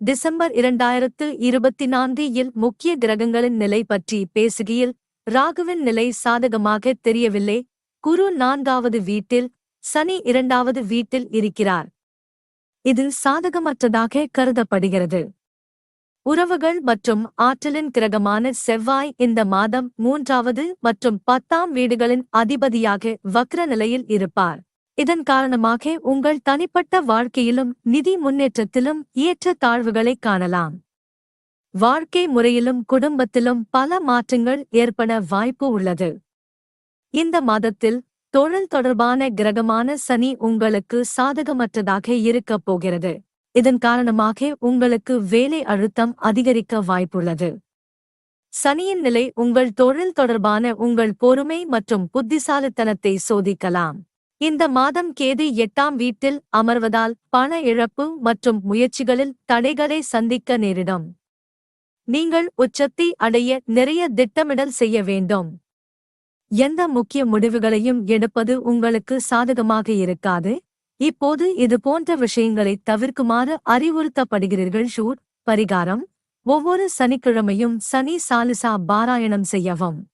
December இரண்டாயிரத்து இருபத்தி நான்கு இல் முக்கிய கிரகங்களின் நிலை பற்றி பேசுகையில் ராகுவின் நிலை சாதகமாக தெரியவில்லை. குரு நான்காவது வீட்டில் சனி இரண்டாவது வீட்டில் இருக்கிறார். இது சாதகமற்றதாக கருதப்படுகிறது. உறவுகள் மற்றும் ஆற்றலின் கிரகமான செவ்வாய் இந்த மாதம் மூன்றாவது மற்றும் பத்தாம் வீடுகளின் அதிபதியாக வக்ர நிலையில் இருப்பார். இதன் காரணமாக உங்கள் தனிப்பட்ட வாழ்க்கையிலும் நிதி முன்னேற்றத்திலும் ஏற்ற தாழ்வுகளை காணலாம். வாழ்க்கை முறையிலும் குடும்பத்திலும் பல மாற்றங்கள் ஏற்பட வாய்ப்பு உள்ளது. இந்த மாதத்தில் தொழில் தொடர்பான கிரகமான சனி உங்களுக்கு சாதகமற்றதாக இருக்கப் போகிறது. இதன் காரணமாக உங்களுக்கு வேலை அழுத்தம் அதிகரிக்க வாய்ப்புள்ளது. சனியின் நிலை உங்கள் தொழில் தொடர்பான உங்கள் பொறுமை மற்றும் புத்திசாலித்தனத்தை சோதிக்கலாம். இந்த மாதம் கேது எட்டாம் வீட்டில் அமர்வதால் பண இழப்பு மற்றும் முயற்சிகளில் தடைகளை சந்திக்க நேரிடும். நீங்கள் உச்சத்தை அடைய நிறைய திட்டமிடல் செய்ய வேண்டும். எந்த முக்கிய முடிவுகளையும் எடுப்பது உங்களுக்கு சாதகமாக இருக்காது. இப்போது இது போன்ற விஷயங்களை தவிர்க்குமாறு அறிவுறுத்தப்படுகிறீர்கள். ஷூட் பரிகாரம். ஒவ்வொரு சனிக்கிழமையும் சனி சாலிசா பாராயணம் செய்யவும்.